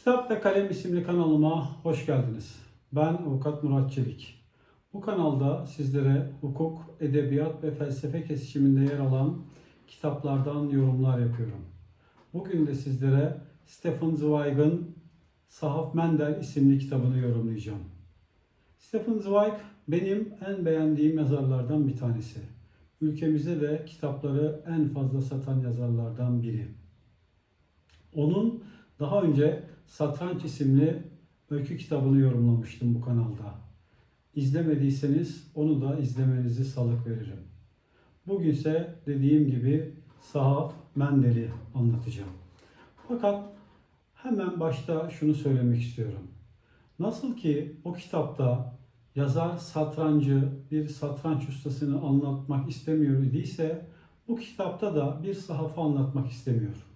Kitap ve Kalem isimli kanalıma hoş geldiniz. Ben Avukat Murat Çelik. Bu kanalda sizlere hukuk, edebiyat ve felsefe kesişiminde yer alan kitaplardan yorumlar yapıyorum. Bugün de sizlere Stephen Zweig'ın Sahaf Mendel isimli kitabını yorumlayacağım. Stephen Zweig benim en beğendiğim yazarlardan bir tanesi. Ülkemizde de kitapları en fazla satan yazarlardan biri. Onun daha önce Satranç isimli öykü kitabını yorumlamıştım bu kanalda. İzlemediyseniz onu da izlemenizi salık veririm. Bugünse dediğim gibi Sahaf Mendel'i anlatacağım. Fakat hemen başta şunu söylemek istiyorum. Nasıl ki o kitapta yazar satrancı, bir satranç ustasını anlatmak istemiyor idiyse bu kitapta da bir sahafı anlatmak istemiyor.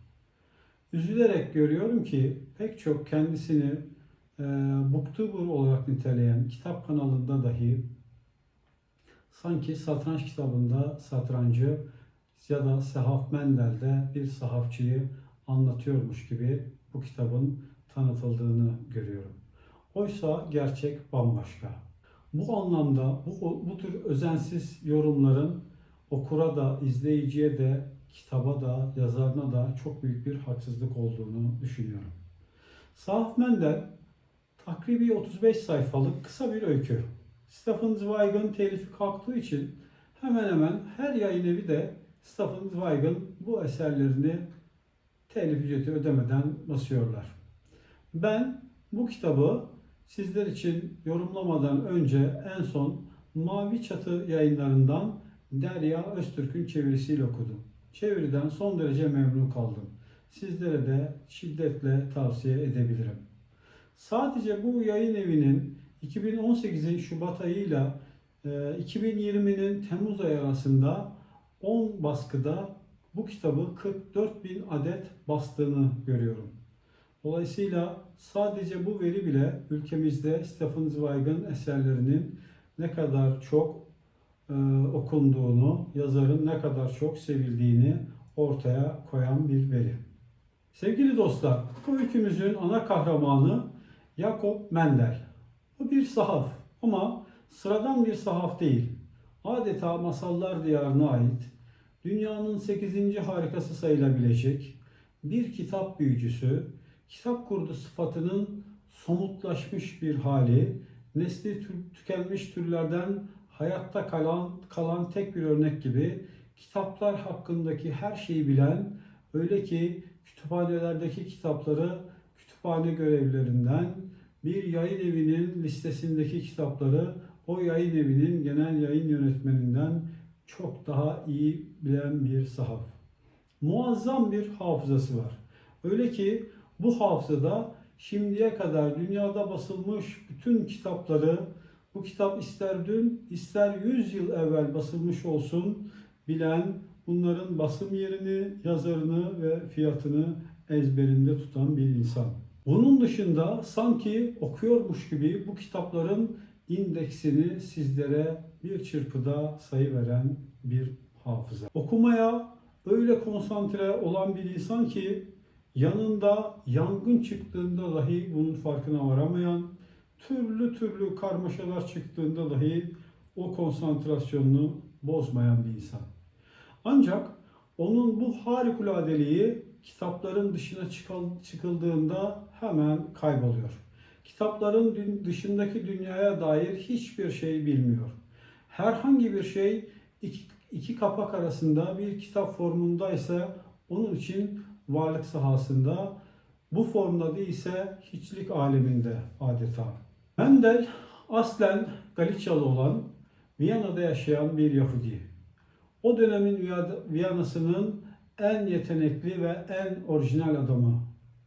Üzülerek görüyorum ki pek çok kendisini e, booktuber olarak niteleyen kitap kanalında dahi sanki satranç kitabında satrancı ya da Sehaf Mendel'de bir sahafçıyı anlatıyormuş gibi bu kitabın tanıtıldığını görüyorum. Oysa gerçek bambaşka. Bu anlamda bu, bu tür özensiz yorumların okura da, izleyiciye de, kitaba da, yazarına da çok büyük bir haksızlık olduğunu düşünüyorum. Sahaf Mendel takribi 35 sayfalık kısa bir öykü. Stephen Zweig'ın telifi kalktığı için hemen hemen her yayın evi de Stephen Zweig'ın bu eserlerini telif ücreti ödemeden basıyorlar. Ben bu kitabı sizler için yorumlamadan önce en son Mavi Çatı yayınlarından Derya Öztürk'ün çevirisiyle okudum. Çeviriden son derece memnun kaldım. Sizlere de şiddetle tavsiye edebilirim. Sadece bu yayın evinin 2018'in Şubat ayıyla 2020'nin Temmuz ayı arasında 10 baskıda bu kitabı 44 bin adet bastığını görüyorum. Dolayısıyla sadece bu veri bile ülkemizde Stephen Zweig'ın eserlerinin ne kadar çok e, okunduğunu, yazarın ne kadar çok sevildiğini ortaya koyan bir veri. Sevgili dostlar, bu öykümüzün ana kahramanı Jakob Mendel. Bu bir sahaf ama sıradan bir sahaf değil. Adeta masallar diyarına ait, dünyanın 8. harikası sayılabilecek bir kitap büyücüsü, kitap kurdu sıfatının somutlaşmış bir hali, nesli tükenmiş türlerden hayatta kalan, kalan tek bir örnek gibi kitaplar hakkındaki her şeyi bilen, öyle ki kütüphanelerdeki kitapları kütüphane görevlerinden, bir yayın evinin listesindeki kitapları o yayın evinin genel yayın yönetmeninden çok daha iyi bilen bir sahaf. Muazzam bir hafızası var. Öyle ki bu hafızada şimdiye kadar dünyada basılmış bütün kitapları bu kitap ister dün ister 100 yıl evvel basılmış olsun bilen bunların basım yerini, yazarını ve fiyatını ezberinde tutan bir insan. Bunun dışında sanki okuyormuş gibi bu kitapların indeksini sizlere bir çırpıda sayıveren bir hafıza. Okumaya öyle konsantre olan bir insan ki yanında yangın çıktığında dahi bunun farkına varamayan, türlü türlü karmaşalar çıktığında dahi o konsantrasyonunu bozmayan bir insan. Ancak onun bu harikuladeliği kitapların dışına çıkıldığında hemen kayboluyor. Kitapların dışındaki dünyaya dair hiçbir şey bilmiyor. Herhangi bir şey iki, iki kapak arasında bir kitap formunda ise onun için varlık sahasında, bu formda değilse hiçlik aleminde adeta. Mendel aslen Galiçyalı olan Viyana'da yaşayan bir Yahudi. O dönemin Viyana'sının en yetenekli ve en orijinal adamı.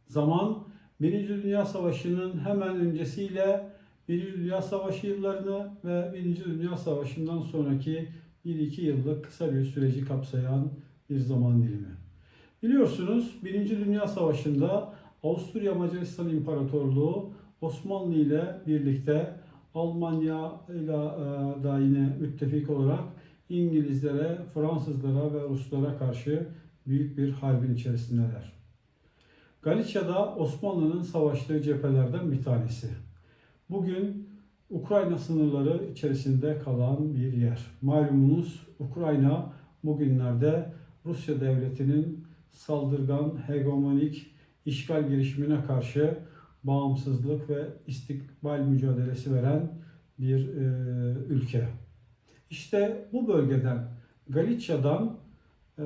Zaman Birinci Dünya Savaşı'nın hemen öncesiyle Birinci Dünya Savaşı yıllarını ve Birinci Dünya Savaşı'ndan sonraki 1-2 yıllık kısa bir süreci kapsayan bir zaman dilimi. Biliyorsunuz Birinci Dünya Savaşı'nda Avusturya Macaristan İmparatorluğu Osmanlı ile birlikte Almanya ile e, da yine müttefik olarak İngilizlere, Fransızlara ve Ruslara karşı büyük bir harbin içerisindeler. Galicia'da Osmanlı'nın savaştığı cephelerden bir tanesi. Bugün Ukrayna sınırları içerisinde kalan bir yer. Malumunuz Ukrayna bugünlerde Rusya devletinin saldırgan, hegemonik işgal girişimine karşı bağımsızlık ve istikbal mücadelesi veren bir e, ülke. İşte bu bölgeden, Galicia'dan e,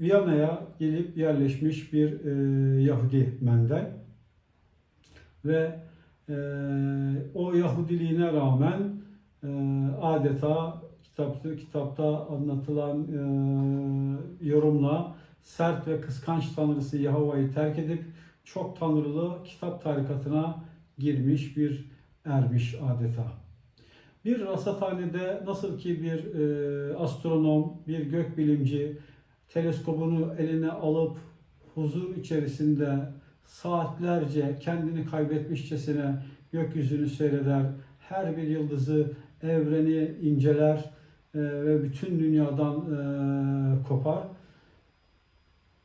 Viyana'ya gelip yerleşmiş bir e, Yahudi Mendel ve e, o Yahudiliğine rağmen e, adeta kitapta, kitapta anlatılan e, yorumla sert ve kıskanç tanrısı Yahova'yı terk edip çok tanrılı kitap tarikatına girmiş bir ermiş adeta. Bir rasathanede nasıl ki bir e, astronom, bir gökbilimci teleskobunu eline alıp huzur içerisinde saatlerce kendini kaybetmişçesine gökyüzünü seyreder, her bir yıldızı, evreni inceler e, ve bütün dünyadan e, kopar.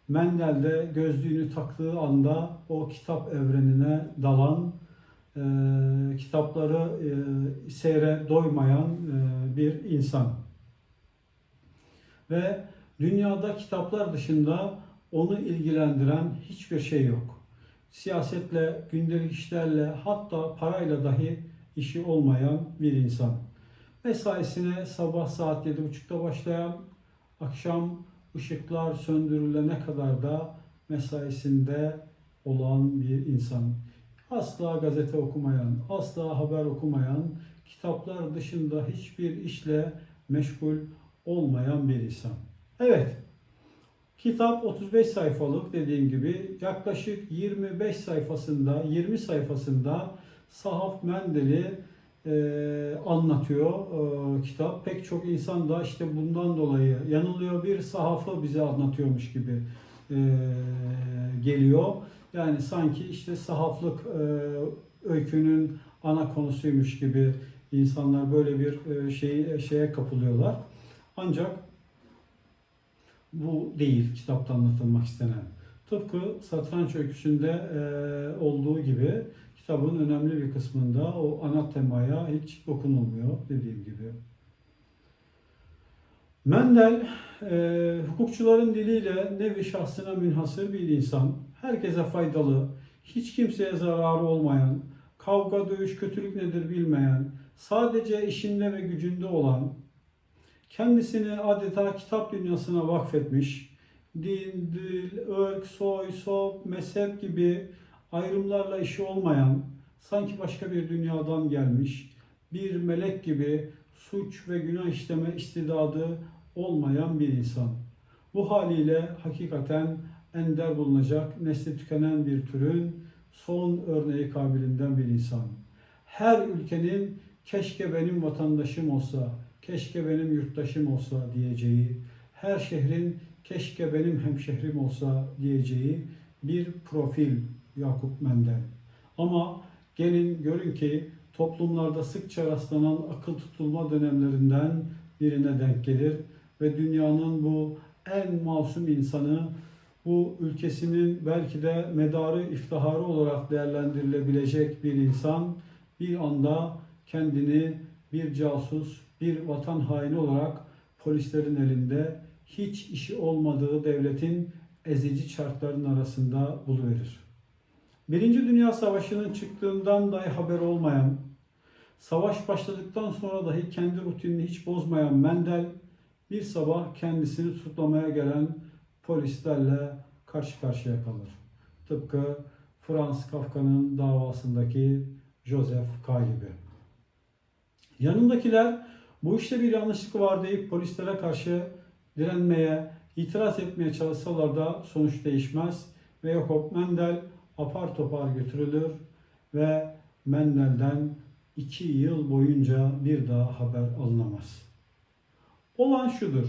Mendel de gözlüğünü taktığı anda o kitap evrenine dalan, e, kitapları e, seyre doymayan e, bir insan. Ve dünyada kitaplar dışında onu ilgilendiren hiçbir şey yok. Siyasetle, gündelik işlerle hatta parayla dahi işi olmayan bir insan. Mesaisine sabah saat 7.30'da başlayan, akşam ışıklar söndürülene kadar da mesaisinde olan bir insan. Asla gazete okumayan, asla haber okumayan, kitaplar dışında hiçbir işle meşgul olmayan bir insan. Evet, kitap 35 sayfalık dediğim gibi yaklaşık 25 sayfasında, 20 sayfasında Sahaf Mendel'i anlatıyor e, kitap. Pek çok insan da işte bundan dolayı yanılıyor. Bir sahafı bize anlatıyormuş gibi e, geliyor. Yani sanki işte sahaflık e, öykünün ana konusuymuş gibi insanlar böyle bir e, şeyi şeye kapılıyorlar. Ancak bu değil kitapta anlatılmak istenen. Tıpkı satranç öyküsünde e, olduğu gibi kitabın önemli bir kısmında o ana temaya hiç dokunulmuyor dediğim gibi. Mendel e, hukukçuların diliyle nevi şahsına münhasır bir insan, herkese faydalı, hiç kimseye zararı olmayan, kavga, dövüş, kötülük nedir bilmeyen, sadece işinde ve gücünde olan, kendisini adeta kitap dünyasına vakfetmiş, din, dil, ırk, soy, sop, mezhep gibi ayrımlarla işi olmayan, sanki başka bir dünyadan gelmiş, bir melek gibi suç ve günah işleme istidadı olmayan bir insan. Bu haliyle hakikaten ender bulunacak, nesli tükenen bir türün son örneği kabilinden bir insan. Her ülkenin keşke benim vatandaşım olsa, keşke benim yurttaşım olsa diyeceği, her şehrin keşke benim hemşehrim olsa diyeceği bir profil Yakup Mendel. Ama gelin görün ki toplumlarda sıkça rastlanan akıl tutulma dönemlerinden birine denk gelir ve dünyanın bu en masum insanı bu ülkesinin belki de medarı iftiharı olarak değerlendirilebilecek bir insan bir anda kendini bir casus, bir vatan haini olarak polislerin elinde hiç işi olmadığı devletin ezici çarkların arasında buluverir. Birinci Dünya Savaşı'nın çıktığından dahi haber olmayan, savaş başladıktan sonra dahi kendi rutinini hiç bozmayan Mendel, bir sabah kendisini tutuklamaya gelen polislerle karşı karşıya kalır. Tıpkı Franz Kafka'nın davasındaki Joseph K. gibi. Yanındakiler bu işte bir yanlışlık var deyip polislere karşı direnmeye, itiraz etmeye çalışsalar da sonuç değişmez ve Jakob Mendel apar topar götürülür ve Mendel'den iki yıl boyunca bir daha haber alınamaz. Olan şudur.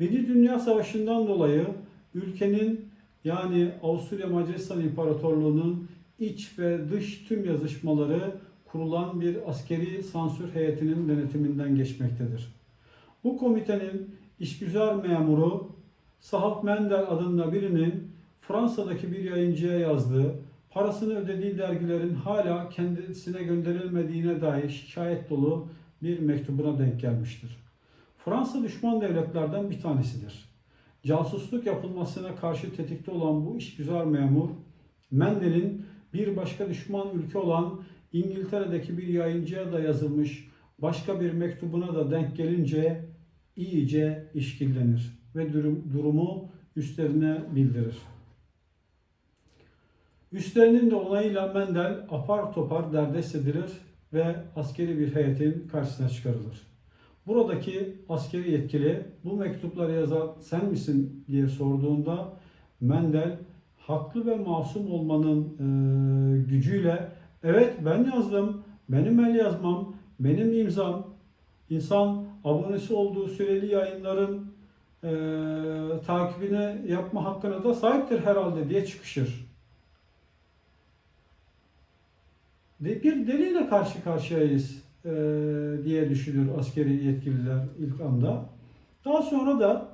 Birinci Dünya Savaşı'ndan dolayı ülkenin yani Avusturya Macaristan İmparatorluğu'nun iç ve dış tüm yazışmaları kurulan bir askeri sansür heyetinin denetiminden geçmektedir. Bu komitenin işgüzar memuru Sahaf Mendel adında birinin Fransa'daki bir yayıncıya yazdığı, parasını ödediği dergilerin hala kendisine gönderilmediğine dair şikayet dolu bir mektubuna denk gelmiştir. Fransa düşman devletlerden bir tanesidir. Casusluk yapılmasına karşı tetikte olan bu işgüzar memur, Mendel'in bir başka düşman ülke olan İngiltere'deki bir yayıncıya da yazılmış başka bir mektubuna da denk gelince iyice işkillenir ve durum, durumu üstlerine bildirir. Üstlerinin de onayıyla Mendel apar topar derdest edilir ve askeri bir heyetin karşısına çıkarılır. Buradaki askeri yetkili bu mektupları yazan sen misin diye sorduğunda Mendel haklı ve masum olmanın e, gücüyle evet ben yazdım, benim el yazmam, benim imzam, insan abonesi olduğu süreli yayınların e, takibine yapma hakkına da sahiptir herhalde diye çıkışır. De- Bir deliyle karşı karşıyayız e, diye düşünür askeri yetkililer ilk anda. Daha sonra da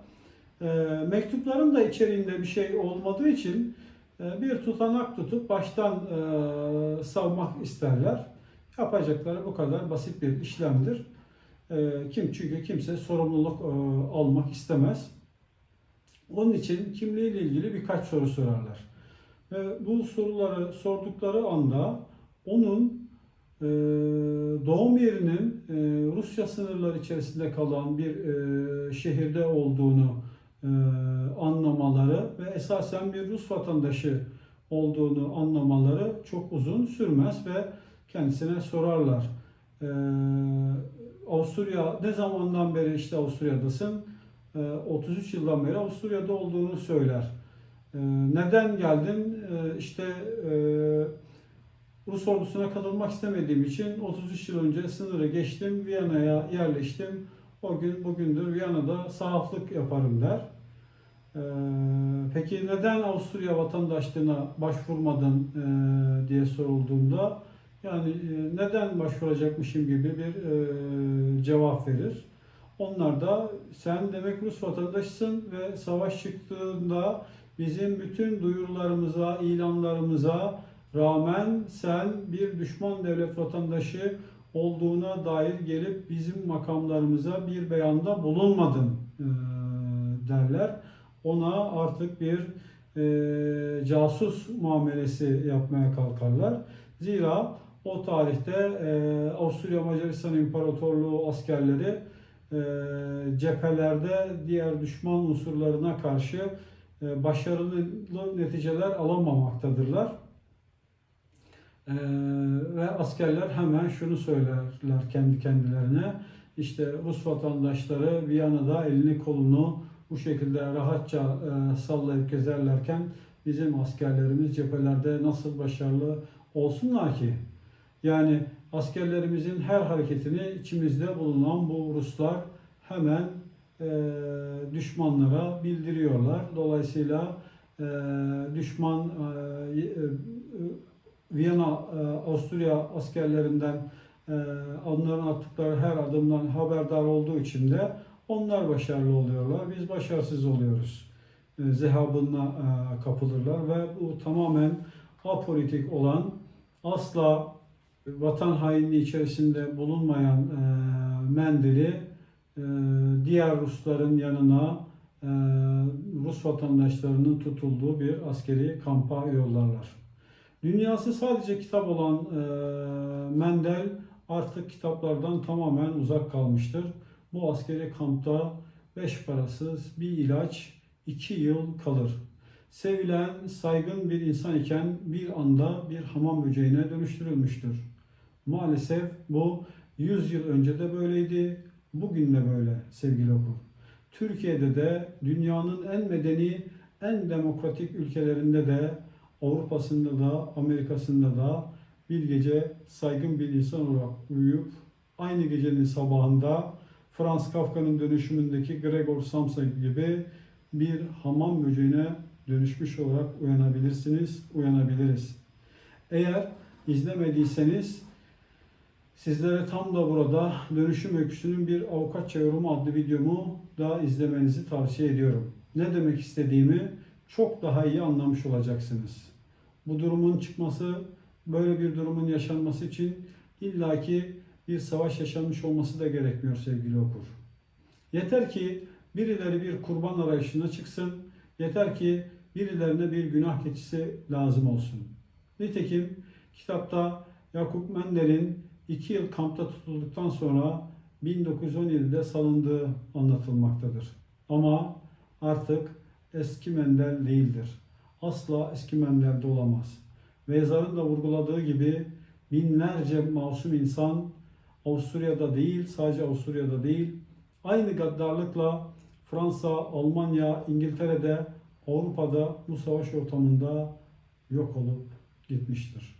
e, mektupların da içeriğinde bir şey olmadığı için e, bir tutanak tutup baştan e, savmak isterler. Yapacakları bu kadar basit bir işlemdir. E, kim çünkü kimse sorumluluk e, almak istemez. Onun için kimliğiyle ilgili birkaç soru sorarlar. Ve bu soruları sordukları anda onun e, doğum yerinin e, Rusya sınırları içerisinde kalan bir e, şehirde olduğunu e, anlamaları ve esasen bir Rus vatandaşı olduğunu anlamaları çok uzun sürmez ve kendisine sorarlar. E, Avusturya ne zamandan beri işte Avusturya'dasın? E, 33 yıldan beri Avusturya'da olduğunu söyler. E, neden geldin? E, işte e, Rus ordusuna katılmak istemediğim için 33 yıl önce sınırı geçtim, Viyana'ya yerleştim. O gün bugündür Viyana'da sahaflık yaparım der. Ee, peki neden Avusturya vatandaşlığına başvurmadın e, diye sorulduğunda yani e, neden başvuracakmışım gibi bir e, cevap verir. Onlar da sen demek Rus vatandaşısın ve savaş çıktığında bizim bütün duyurularımıza, ilanlarımıza rağmen sen bir düşman devlet vatandaşı olduğuna dair gelip bizim makamlarımıza bir beyanda bulunmadın e, derler. Ona artık bir e, casus muamelesi yapmaya kalkarlar. Zira o tarihte e, Avusturya Macaristan İmparatorluğu askerleri e, cephelerde diğer düşman unsurlarına karşı e, başarılı neticeler alamamaktadırlar. Ee, ve askerler hemen şunu söylerler kendi kendilerine. İşte Rus vatandaşları Viyana'da elini kolunu bu şekilde rahatça e, sallayıp gezerlerken bizim askerlerimiz cephelerde nasıl başarılı olsunlar ki? Yani askerlerimizin her hareketini içimizde bulunan bu Ruslar hemen e, düşmanlara bildiriyorlar. Dolayısıyla e, düşman e, e, Viyana, e, Avusturya askerlerinden e, onların attıkları her adımdan haberdar olduğu için de onlar başarılı oluyorlar. Biz başarısız oluyoruz. E, Zehabına kapılırlar ve bu tamamen apolitik olan asla vatan hainliği içerisinde bulunmayan Mendel'i diğer Rusların yanına Rus vatandaşlarının tutulduğu bir askeri kampa yollarlar. Dünyası sadece kitap olan e, Mendel artık kitaplardan tamamen uzak kalmıştır. Bu askeri kampta beş parasız bir ilaç iki yıl kalır. Sevilen, saygın bir insan iken bir anda bir hamam böceğine dönüştürülmüştür. Maalesef bu 100 yıl önce de böyleydi, bugün de böyle sevgili okur. Türkiye'de de dünyanın en medeni, en demokratik ülkelerinde de Avrupa'sında da Amerika'sında da bir gece saygın bir insan olarak uyuyup aynı gecenin sabahında Franz Kafka'nın dönüşümündeki Gregor Samsa gibi bir hamam böceğine dönüşmüş olarak uyanabilirsiniz, uyanabiliriz. Eğer izlemediyseniz sizlere tam da burada dönüşüm öyküsünün bir avukatça yorumu adlı videomu da izlemenizi tavsiye ediyorum. Ne demek istediğimi çok daha iyi anlamış olacaksınız. Bu durumun çıkması, böyle bir durumun yaşanması için illaki bir savaş yaşanmış olması da gerekmiyor sevgili okur. Yeter ki birileri bir kurban arayışına çıksın, yeter ki birilerine bir günah keçisi lazım olsun. Nitekim kitapta Yakup Mendel'in iki yıl kampta tutulduktan sonra 1917'de salındığı anlatılmaktadır. Ama artık eski Mendel değildir. Asla eski Mendel'de olamaz. Ve yazarın da vurguladığı gibi binlerce masum insan Avusturya'da değil, sadece Avusturya'da değil, aynı gaddarlıkla Fransa, Almanya, İngiltere'de, Avrupa'da bu savaş ortamında yok olup gitmiştir.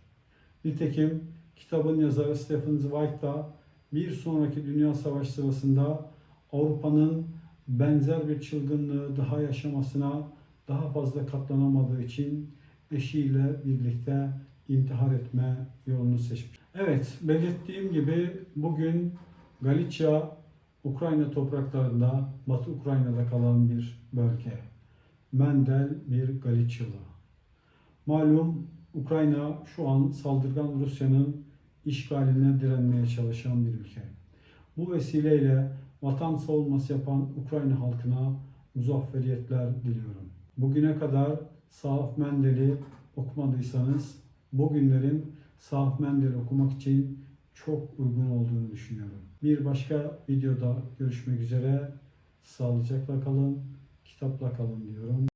Nitekim kitabın yazarı Stephen Zweig da bir sonraki Dünya Savaşı sırasında Avrupa'nın benzer bir çılgınlığı daha yaşamasına daha fazla katlanamadığı için eşiyle birlikte intihar etme yolunu seçmiş. Evet, belirttiğim gibi bugün Galicia, Ukrayna topraklarında, Batı Ukrayna'da kalan bir bölge. Mendel bir Galicialı. Malum Ukrayna şu an saldırgan Rusya'nın işgaline direnmeye çalışan bir ülke. Bu vesileyle vatan savunması yapan Ukrayna halkına muzafferiyetler diliyorum. Bugüne kadar Sahaf Mendel'i okumadıysanız bugünlerin Sahaf Mendel'i okumak için çok uygun olduğunu düşünüyorum. Bir başka videoda görüşmek üzere. Sağlıcakla kalın, kitapla kalın diyorum.